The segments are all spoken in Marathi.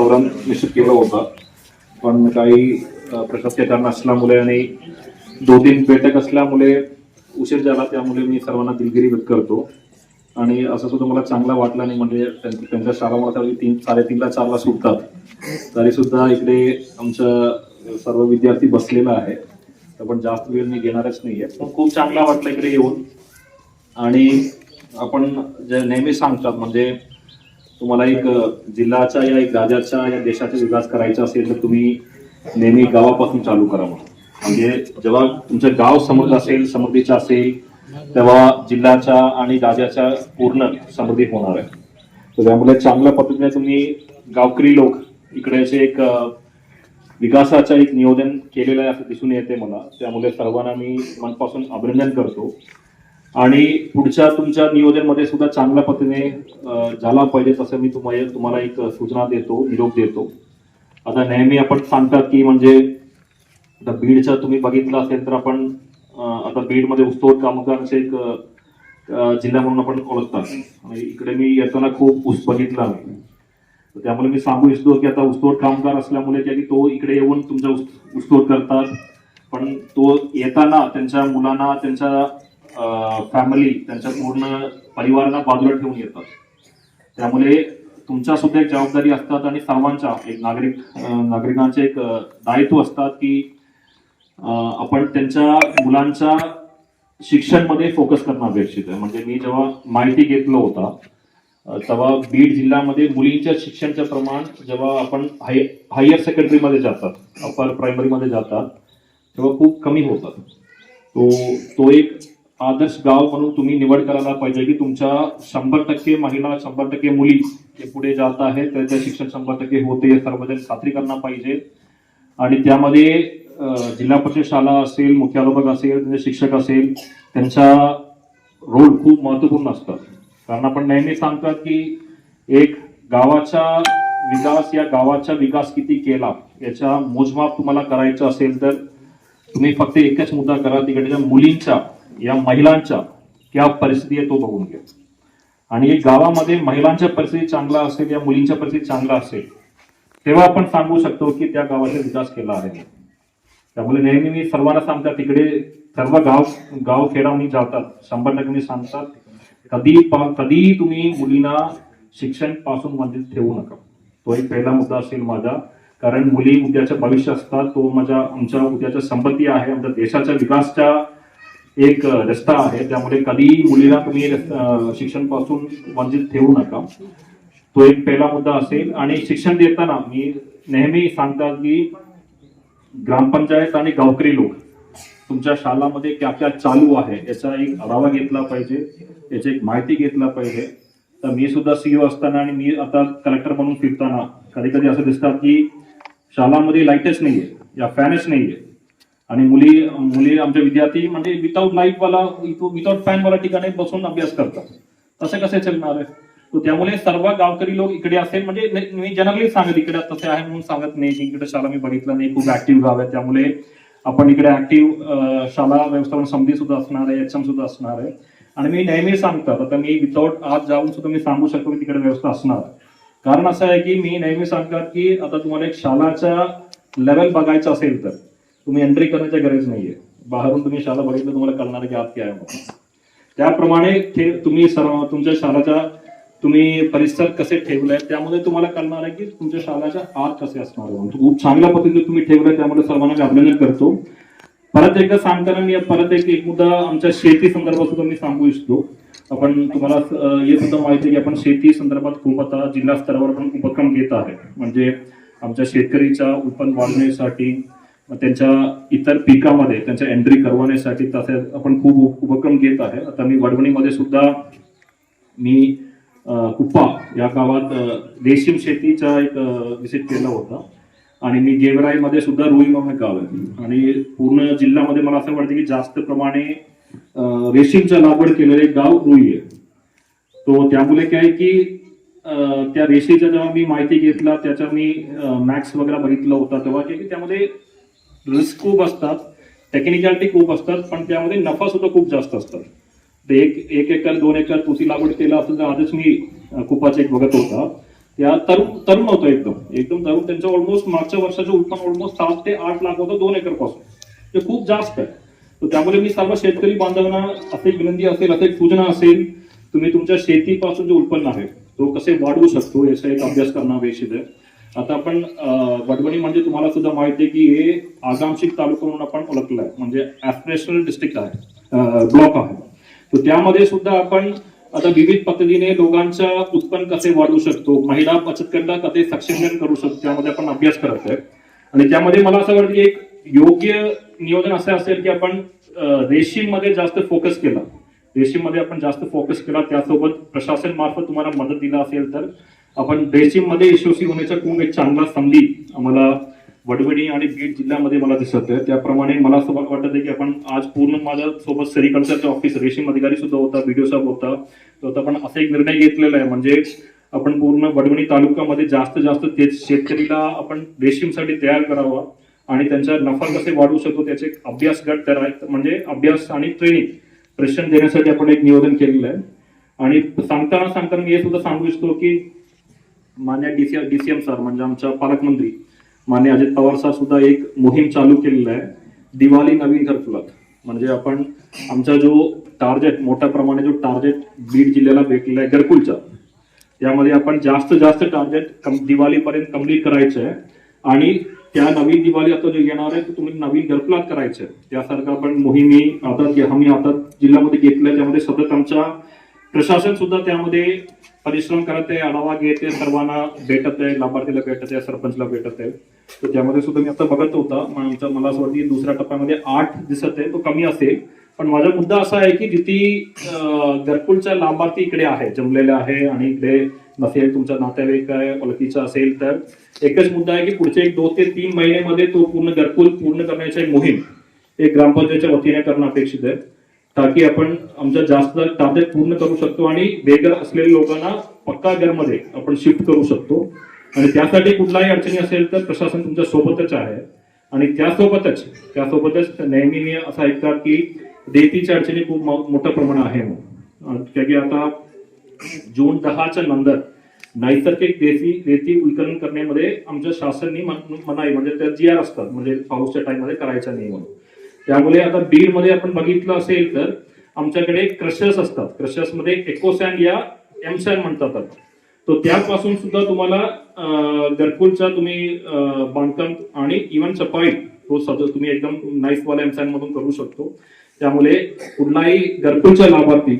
दौरा निश्चित केला होता. पण काही प्रशासकीय कारण असल्यामुळे आणि दोन तीन बैठक असल्यामुळे उशीर झाला त्यामुळे मी सर्वांना दिलगिरी व्यक्त करतो. आणि असं सुद्धा मला चांगला वाटलं नाही म्हणजे त्यां- त्यांच्या शाळा मला तीन साडेतीनला चारला सुटतात. तरी सुद्धा इकडे आमचं सर्व विद्यार्थी बसलेला आहे. तर पण जास्त वेळ मी घेणारच नाही आहे पण खूप चांगला वाटलं इकडे येऊन. आणि आपण जे नेहमी सांगतात म्हणजे तुम्हाला एक जिल्ह्याच्या जिल्ह्याचा या एक राज्याच्या या देशाचा विकास करायचा असेल तर तुम्ही नेहमी गावापासून चालू करावं म्हणजे जेव्हा तुमचं गाव समृद्ध असेल समृद्धीचं असेल तेव्हा जिल्ह्याच्या आणि राज्याच्या पूर्ण समृद्धी होणार आहे. तर त्यामुळे चांगल्या पद्धतीने तुम्ही गावकरी लोक इकडेचे एक विकासाचं एक नियोजन केलेलं आहे असं दिसून येते मला. त्यामुळे सर्वांना मी मनपासून अभिनंदन करतो. आणि पुढच्या तुमच्या नियोजनमध्ये सुद्धा चांगल्या पद्धतीने झाला पाहिजे तसं मी तुम्हाला तुम्हाला एक सूचना देतो निरोप देतो. आता नेहमी आपण सांगतात की म्हणजे आता बीडचा तुम्ही बघितलं असेल तर आपण आता बीडमध्ये ऊसतोड कामगारांचे एक जिल्हा म्हणून आपण ओळखतात. आणि इकडे मी येताना खूप ऊस बघितला मी त्यामुळे मी सांगू इच्छितो की आता उस्तोड कामगार असल्यामुळे की तो इकडे येऊन तुमचा उस्तोड करतात. पण तो येताना त्यांच्या मुलांना त्यांच्या फॅमिली त्यांच्या पूर्ण परिवाराला बाजूला ठेवून येतात. त्यामुळे तुमच्या सुद्धा एक जबाबदारी असतात आणि सर्वांच्या एक नागरिक नागरिकांचे एक दायित्व असतात की आपण त्यांच्या मुलांच्या शिक्षणमध्ये फोकस करणं अपेक्षित आहे. म्हणजे मी जेव्हा माहिती घेतलं होता तेव्हा बीड जिल्ह्यामध्ये मुलींच्या शिक्षणचं प्रमाण जेव्हा आपण हाय हायर सेकंडरीमध्ये जातात अपर प्रायमरीमध्ये जातात तेव्हा खूप कमी होतात तो तो एक आदर्श गाव म्हणून तुम्ही निवड करायला पाहिजे की तुमच्या शंभर टक्के महिला शंभर टक्के मुली जे पुढे जात आहेत त्याचं शिक्षण शंभर टक्के होते हे सर्वजण खात्री करणार पाहिजे. आणि त्यामध्ये जिल्हा परिषद शाळा असेल मुख्याध्यापक असेल त्यांचे शिक्षक असेल त्यांचा रोल खूप महत्त्वपूर्ण असतात कारण आपण नेहमी सांगतात की एक गावाचा विकास या गावाचा विकास किती केला याचा मोजमाप तुम्हाला करायचं असेल तर तुम्ही फक्त एकच मुद्दा करा तिकडच्या मुलींचा. या महिलांच्या क्या परिस्थिती आहे तो बघून घ्या आणि एक गावामध्ये महिलांच्या परिस्थिती चांगला असेल या मुलींच्या परिस्थिती चांगला असेल तेव्हा आपण सांगू शकतो की त्या गावाचा विकास केला आहे. त्यामुळे नेहमी मी सर्वांना सांगतात तिकडे सर्व गाव गाव खेडावणी जातात शंभर टक्के मी सांगतात कधी कधीही तुम्ही मुलींना शिक्षणपासून वंचित ठेवू नका. तो एक पहिला मुद्दा असेल माझा. कारण मुली उद्याचं भविष्य असतात तो माझ्या आमच्या उद्याच्या संपत्ती आहे आमच्या देशाच्या विकासच्या एक रस्ता आहे त्यामुळे कधीही मुलीला तुम्ही शिक्षणपासून वंचित ठेवू नका. तो एक पहिला मुद्दा असेल. आणि शिक्षण देताना मी नेहमी सांगतात की ग्रामपंचायत आणि गावकरी लोक तुमच्या शाळामध्ये क्या क्या चालू आहे याचा एक आढावा घेतला पाहिजे याची एक माहिती घेतला पाहिजे. तर मी सुद्धा सीईओ असताना आणि मी आता कलेक्टर म्हणून फिरताना कधी कधी असं दिसतात की शाळामध्ये लाईटच नाहीये या फॅनच नाहीये. आणि मुली मुली आमचे विद्यार्थी म्हणजे विदाऊट लाईटवाला विदाऊट फॅन वाला ठिकाणी बसून अभ्यास करतात. तसे कसे चालणार आहे? त्यामुळे सर्व गावकरी लोक इकडे असेल म्हणजे मी जनरली सांगत इकडे तसे आहे म्हणून सांगत नाही की इकडे शाळा मी बघितलं नाही खूप ऍक्टिव्ह गाव आहे. त्यामुळे आपण इकडे ऍक्टिव्ह शाळा व्यवस्थापन समिती सुद्धा असणार आहे एचएम सुद्धा असणार आहे. आणि मी नेहमी सांगतात आता मी विदाऊट आज जाऊन सुद्धा मी सांगू शकतो की तिकडे व्यवस्था असणार. कारण असं आहे की मी नेहमी सांगतात की आता तुम्हाला एक शाळाचा लेवल बघायचं असेल तर तुम्ही एंट्री करण्याची गरज नाहीये. बाहेरून तुम्ही शाळा बघितलं तुम्हाला कळणार की आत काय त्याप्रमाणे तुम्ही सर्व तुमच्या शाळेचा तुम्ही परिसर कसे ठेवलाय त्यामध्ये तुम्हाला कळणार आहे की तुमच्या शाळेच्या आत कसे असणार आहे म्हणजे खूप चांगल्या पद्धतीने तुम्ही ठेवलंय त्यामुळे सर्वांना मी अभिनंदन करतो. परत एकदा सांगताना मी परत एक एक मुद्दा आमच्या शेती संदर्भात सुद्धा मी सांगू इच्छितो. आपण तुम्हाला हे सुद्धा माहिती आहे की आपण शेती संदर्भात खूप आता जिल्हा स्तरावर आपण उपक्रम घेत आहे. म्हणजे आमच्या शेतकरीच्या उत्पन्न वाढवण्यासाठी त्यांच्या इतर पिकामध्ये त्यांच्या एंट्री करवण्यासाठी तसे आपण खूप उपक्रम घेत आहे. आता मी वडवणीमध्ये सुद्धा मी कुप्पा या गावात रेशीम शेतीचा एक विजिट केला होता. आणि मी गेवराईमध्ये सुद्धा रुई म्हणून गाव आहे. आणि पूर्ण जिल्ह्यामध्ये मला असं वाटतं की जास्त प्रमाणे रेशीमचा लागवड केलेले एक गाव रुई आहे. तो त्यामुळे काय आहे की त्या रेशीचा जेव्हा मी माहिती घेतला त्याचा मी मॅक्स वगैरे बघितला होता तेव्हा काय की त्यामध्ये रिस्क खूप असतात टेक्निकॅलिटी खूप असतात पण त्यामध्ये नफा सुद्धा खूप जास्त असतात. ते एक एक एकर दोन एकर तुती लागवड केला असेल तर आधीच मी कुपाच कुपाचे एक बघत होता. या तरुण तरुण होतं एकदम. एकदम तरुण त्यांचं ऑलमोस्ट मागच्या वर्षाचं उत्पन्न ऑलमोस्ट सात ते आठ लाख होतं दोन एकरपासून ते खूप जास्त आहे. तर त्यामुळे मी सर्व शेतकरी बांधवांना असे विनंती असेल असे सूचना असेल तुम्ही तुमच्या शेतीपासून जे उत्पन्न आहे तो कसे वाढवू शकतो याचा एक अभ्यास करणं अपेक्षित आहे आता आपण वडवणी म्हणजे तुम्हाला सुद्धा माहिती आहे की हे आगामशिक तालुका म्हणून आपण ओळखलं आहे म्हणजे ऍस्पिरेशनल डिस्ट्रिक्ट आहे ब्लॉक आहे. तर त्यामध्ये सुद्धा आपण आता विविध पद्धतीने लोकांच्या उत्पन्न कसे वाढवू शकतो महिला बचत गटाला कसे सक्षमीकरण करू शकतो त्यामध्ये आपण अभ्यास करत आहे. आणि त्यामध्ये मला असं वाटतं की एक योग्य नियोजन असं असेल की आपण रेशीममध्ये जास्त फोकस केला. रेशीममध्ये आपण जास्त फोकस केला त्यासोबत प्रशासन मार्फत तुम्हाला मदत दिला असेल तर आपण रेशीममध्ये यशस्वी होण्याचा खूप एक चांगला संधी आम्हाला वडवणी आणि बीड जिल्ह्यामध्ये मला दिसत आहे. त्याप्रमाणे मला असं वाटत आहे की आपण आज पूर्ण माझ्या सोबत सेरिकल्चरचे ऑफिस रेशीम अधिकारी सुद्धा होता बीडीओ साहेब होता. तर आता आपण असा एक निर्णय घेतलेला आहे. म्हणजे आपण पूर्ण वडवणी तालुक्यामध्ये जास्त जास्त तेच शेतकरीला आपण रेशीमसाठी तयार करावा आणि त्यांचा नफा कसे वाढवू शकतो त्याचे अभ्यास गट तयार म्हणजे अभ्यास आणि ट्रेनिंग प्रशिक्षण देण्यासाठी आपण एक नियोजन केलेलं आहे. आणि सांगताना सांगताना मी हे सुद्धा सांगू इच्छितो की मान्य डीसी डीसीएम सर म्हणजे आमच्या पालकमंत्री मान्य अजित पवार सर सुद्धा एक मोहीम चालू केलेला आहे दिवाळी नवीन घरकुलात म्हणजे आपण आमचा जो टार्गेट मोठ्या प्रमाणे जो टार्गेट बीड जिल्ह्याला भेटलेला आहे घरकुलचा त्यामध्ये आपण जास्त जास्त टार्गेट दिवाळीपर्यंत कंप्लीट करायचं आहे. आणि त्या नवीन दिवाळी आता जे येणार आहे तो तुम्ही नवीन घरकुलात करायचं आहे. त्यासारखं आपण मोहिमी आता आम्ही आता जिल्ह्यामध्ये घेतल्या त्यामध्ये सतत आमच्या प्रशासन सुद्धा त्यामध्ये परिश्रम करत आहे आढावा घेत आहे सर्वांना भेटत आहे लाभार्थीला भेटत आहे सरपंचला भेटत आहे. तर त्यामध्ये सुद्धा मी आता बघत होता आमचा मला असं वाटतं दुसऱ्या टप्प्यामध्ये आठ दिसत आहे तो कमी असेल. पण माझा मुद्दा असा आहे की जिथे घरकुलचा लाभार्थी इकडे आहे जमलेला आहे आणि इकडे नसेल तुमचा नातेवाईक आहे ओळखीचा असेल तर एकच मुद्दा आहे की पुढचे एक दोन ते तीन महिन्यामध्ये तो पूर्ण घरकुल पूर्ण करण्याची मोहीम एक ग्रामपंचायतच्या वतीने करणं अपेक्षित आहे. ताकी आपण आमच्या जास्त टार्गेट पूर्ण करू शकतो आणि बेघर असलेल्या लोकांना पक्का घरमध्ये आपण शिफ्ट करू शकतो. आणि त्यासाठी कुठलाही अडचणी असेल तर प्रशासन तुमच्या सोबतच आहे. आणि त्यासोबतच त्यासोबतच नेहमी मी असं ऐकतात की देतीच्या अडचणी खूप मोठ्या प्रमाणात आहे म्हणून. की आता जून दहाच्या नंतर नैसर्गिक देशी रेती वितरण करण्यामध्ये आमच्या शासननी मनाई म्हणजे त्या जी आर असतात म्हणजे पाऊसच्या टाइममध्ये करायचा नाही म्हणून. त्यामुळे आता बीडमध्ये आपण बघितलं असेल तर आमच्याकडे क्रशर्स असतात. क्रशर्समध्ये एकोसॅन या एमसॅन म्हणतात तो त्यापासून सुद्धा तुम्हाला घरकुलचा तुम्ही बांधकाम आणि इव्हन सफाई तो तुम्ही एकदम नाईस वाला एमसॅन मधून करू शकतो. त्यामुळे कुठलाही घरकुलच्या लाभार्थी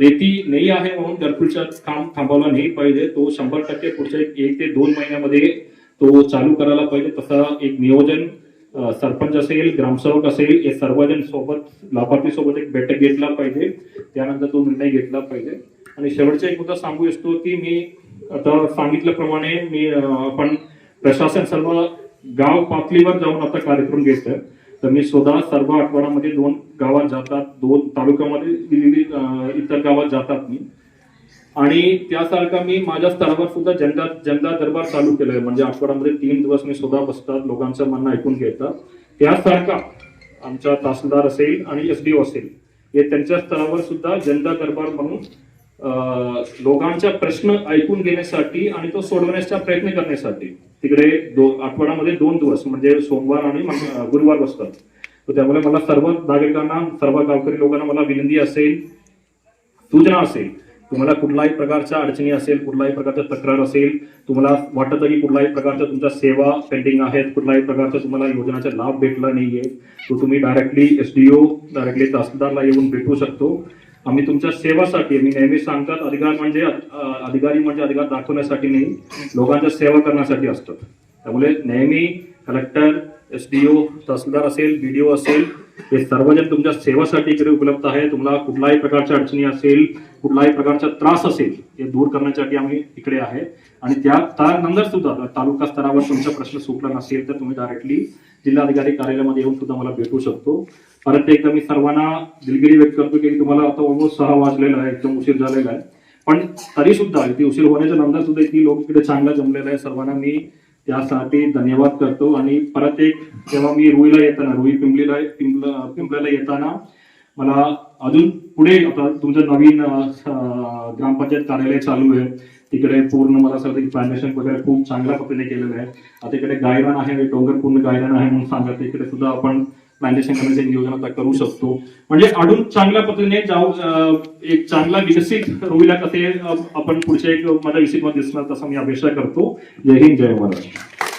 रेती नाही आहे म्हणून घरकुलच्या काम थांबवला नाही पाहिजे. तो शंभर टक्के पुढच्या एक ते दोन महिन्यामध्ये तो चालू करायला पाहिजे. तसा एक नियोजन सरपंच असेल ग्रामसेवक असेल हे सर्वजण सोबत लाभार्थी सोबत एक बैठक घेतला पाहिजे. त्यानंतर तो निर्णय घेतला पाहिजे. आणि शेवटचा एक मुद्दा सांगू इच्छितो की मी आता सांगितल्याप्रमाणे मी आपण प्रशासन सर्व गाव पातळीवर जाऊन आता कार्यक्रम घेतोय. तर मी स्वतः सर्व आठवड्यामध्ये दोन गावात जातात दोन तालुक्यामध्ये दिलेली इतर गावात जातात मी. आणि त्यासारखा मी माझ्या स्तरावर सुद्धा जनता जनता दरबार चालू केलाय. म्हणजे आठवड्यामध्ये तीन दिवस मी स्वतः बसतात लोकांचं म्हणणं ऐकून घेतात. त्यासारखा आमचा तहसीलदार असेल आणि एस डी असेल हे त्यांच्या स्तरावर सुद्धा जनता दरबार म्हणून लोकांचा प्रश्न ऐकून घेण्यासाठी आणि तो सोडवण्याचा प्रयत्न करण्यासाठी. तिकडे दो आठवड्यामध्ये दोन दिवस म्हणजे सोमवार आणि गुरुवार बसतात. तर त्यामुळे मला सर्व नागरिकांना सर्व गावकरी लोकांना मला विनंती असेल सूचना असेल तुम्हाला कुठलाही प्रकारच्या अडचणी असेल कुठलाही प्रकारच्या तक्रार असेल तुम्हाला वाटत की कुठलाही प्रकारच्या तुमच्या सेवा पेंडिंग आहेत कुठलाही प्रकारचा तुम्हाला योजनाचा लाभ भेटला नाहीये तो तुम्ही directly S D O directly तहसीलदारला येऊन भेटू शकतो. आम्ही तुमच्या सेवासाठी मी नेहमी सांगतात अधिकार म्हणजे अधिकारी म्हणजे अधिकार दाखवण्यासाठी नाही लोकांच्या सेवा करण्यासाठी असतात. त्यामुळे नेहमी कलेक्टर डी ओ तहसीलदार असेल बी डी ओ असेल हे सर्वजण तुमच्या सेवासाठी इकडे उपलब्ध आहे तुम्हाला कुठलाही प्रकारच्या अडचणी असेल कुठलाही प्रकारचा त्रास असेल ते दूर करण्यासाठी आम्ही इकडे आहे. आणि त्या त्यानंतर सुद्धा तालुका स्तरावर तुमचा प्रश्न सुटला नसेल तर तुम्ही डायरेक्टली जिल्हाधिकारी कार्यालयामध्ये येऊन सुद्धा मला भेटू शकतो. परत एकदा मी सर्वांना दिलगिरी व्यक्त करतो की तुम्हाला आता ऑलमोस्ट सहा वाजलेला आहे एकदम उशीर झालेला आहे. पण तरी सुद्धा इथे उशीर होण्याच्या नंतर सुद्धा इथे लोक इकडे चांगला जमलेला आहे. सर्वांना मी त्यासाठी धन्यवाद करतो. आणि परत एक जेव्हा मी रुईला येताना रुई पिंपलीला पिंपला पिंपल्याला येताना मला अजून पुढे आता तुमचं नवीन ग्रामपंचायत कार्यालय चालू आहे. तिकडे पूर्ण मला असं वाटतं की वगैरे खूप चांगल्या पद्धतीने केलेलं आहे. आता इकडे गायरान आहे डोंगर पूर्ण गायरान आहे म्हणून सांगत इकडे सुद्धा आपण प्लांटेशन करण्याचे नियोजन आता करू शकतो. म्हणजे अजून चांगल्या पद्धतीने जाऊ एक चांगला विकसित रोहिला कसे आपण पुढच्या एक माझ्या विसिटमध्ये दिसणार तसा मी अपेक्षा करतो. जय हिंद जय महाराष्ट्र